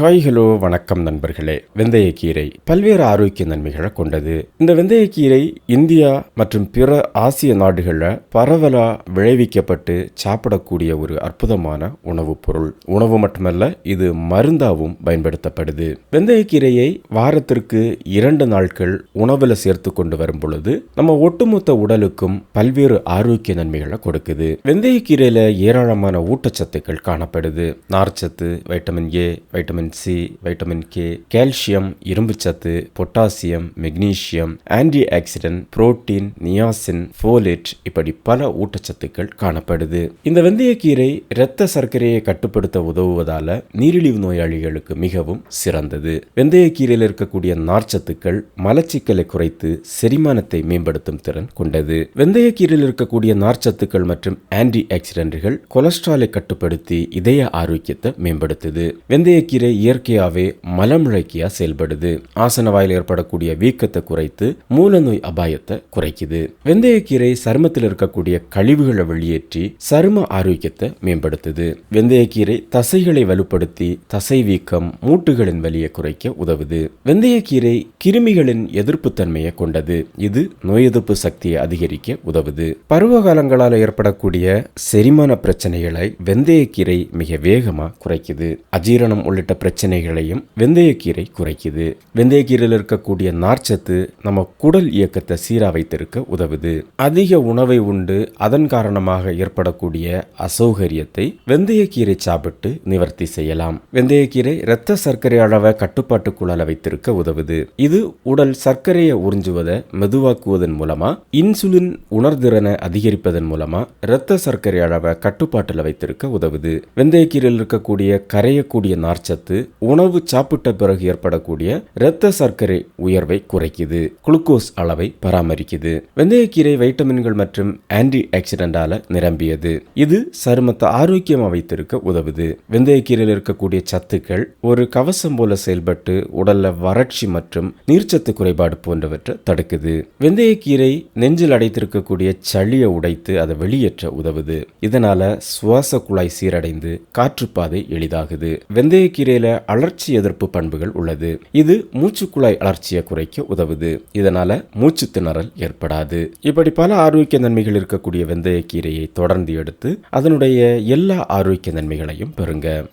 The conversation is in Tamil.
ஹாய் ஹலோ வணக்கம் நண்பர்களே. வெந்தயக்கீரை பல்வேறு ஆரோக்கிய நன்மைகளை கொண்டது. இந்த வெந்தயக்கீரை இந்தியா மற்றும் பிற ஆசிய நாடுகளில் பரவலா விளைவிக்கப்பட்டு சாப்பிடக்கூடிய ஒரு அற்புதமான உணவுப் பொருள். உணவு மட்டுமல்ல இது மருந்தாவும் பயன்படுத்தப்படுது. வெந்தயக்கீரையை வாரத்திற்கு இரண்டு நாட்கள் உணவுல சேர்த்து கொண்டு வரும் பொழுது நம்ம ஒட்டுமொத்த உடலுக்கும் பல்வேறு ஆரோக்கிய நன்மைகளை கொடுக்குது. வெந்தயக்கீரையில ஏராளமான ஊட்டச்சத்துக்கள் காணப்படுது. நார்ச்சத்து vitamin A vitamin C vitamin K calcium இரும்புச்சத்து potassium magnesium anti oxidant protein niacin folate இப்படி பல ஊட்டச்சத்துக்கள் காணப்படுது. இந்த வெந்தயக்கீரை இரத்த சர்க்கரையை கட்டுப்படுத்த உதவுவதால நீரிழிவு நோயாளிகளுக்கு மிகவும் சிறந்தது. வெந்தயக்கீரையில் இருக்கக்கூடிய நார்ச்சத்துக்கள் மலச்சிக்கலை குறைத்து செரிமானத்தை மேம்படுத்தும் திறன் கொண்டது. வெந்தயக்கீரையில் இருக்கக்கூடிய நார்ச்சத்துக்கள் மற்றும் ஆன்டி ஆக்சிடென்ட்கள் கொலஸ்ட்ராலை கட்டுப்படுத்தி இதய ஆரோக்கியத்தை மேம்படுத்துது. வெந்தயக்கீரை இயற்கையாகவே மலமிழக்கியா செயல்படுது. ஆசன வாயில் ஏற்படக்கூடிய வீக்கத்தை குறைத்து மூலநோய் அபாயத்தை குறைக்குது. வெந்தயக்கீரை சருமத்தில் இருக்கக்கூடிய கழிவுகளை வெளியேற்றி சரும ஆரோக்கியத்தை மேம்படுத்துது. வெந்தயக்கீரை தசைகளை வலுப்படுத்தி தசை வீக்கம் மூட்டுகளின் வலியை குறைக்க உதவுது. வெந்தயக்கீரை கிருமிகளின் எதிர்ப்பு தன்மையை கொண்டது. இது நோய் எதிர்ப்பு சக்தியை அதிகரிக்க உதவுது. பருவ காலங்களால் ஏற்படக்கூடிய செரிமான பிரச்சனைகளை வெந்தயக்கீரை மிக வேகமாக குறைக்குது. அஜீரணம் உள்ளிட்ட பிரச்சனைகளையும் வெந்தயக்கீரை குறைக்குது. வெந்தயக்கீரையில் இருக்கக்கூடிய நார்ச்சத்து நம்ம குடல் இயக்கத்தை சீராக வைத்திருக்க உதவுது. அதிக உணவை உண்டு அதன் காரணமாக ஏற்படக்கூடிய அசௌகரியத்தை வெந்தயக்கீரை சாப்பிட்டு நிவர்த்தி செய்யலாம். வெந்தயக்கீரை இரத்த சர்க்கரை அளவை கட்டுப்பாட்டுக்குள்ளால வைத்திருக்க உதவுது. இது உடல் சர்க்கரையை உறிஞ்சுவதை மெதுவாக்குவதன் மூலமா இன்சுலின் உணர்திறனை அதிகரிப்பதன் மூலமா இரத்த சர்க்கரை அளவை கட்டுப்பாட்டில் வைத்திருக்க உதவுது. வெந்தயக்கீரையில் இருக்கக்கூடிய கரையக்கூடிய நார்ச்சத்து உணவு சாப்பிட்ட பிறகு ஏற்படக்கூடிய இரத்த சர்க்கரை உயர்வை குறைக்குது. குளுக்கோஸ் அளவை பராமரிக்குது. வெந்தயக்கீரை வைட்டமின்கள் மற்றும் ஆன்டி ஆக்சிடென்டால நிரம்பியது. இது சருமத்தை ஆரோக்கியமா வைத்திருக்க உதவுது. வெந்தயக்கீரையில் இருக்கக்கூடிய சத்துக்கள் ஒரு கவசம் போல செயல்பட்டு உடல்ல வறட்சி மற்றும் நீர்ச்சத்து குறைபாடு போன்றவற்றை தடுக்குது. வெந்தயக்கீரை நெஞ்சில் அடைத்திருக்கக்கூடிய சளியை உடைத்து அதை வெளியேற்ற உதவுது. இதனால சுவாச குழாய் சீரடைந்து காற்றுப்பாதை எளிதாகுது. வெந்தயக்கீரையில் அழற்சி எதிர்ப்பு பண்புகள் உள்ளது. இது மூச்சுக்குழாய் அழற்சியை குறைக்க உதவுது. இதனால மூச்சு திணறல் ஏற்படாது. இப்படி பல ஆரோக்கிய நன்மைகள் இருக்கக்கூடிய வெந்தயக்கீரையை தொடர்ந்து எடுத்து அதனுடைய எல்லா ஆரோக்கிய நன்மைகளையும் பெறுங்க.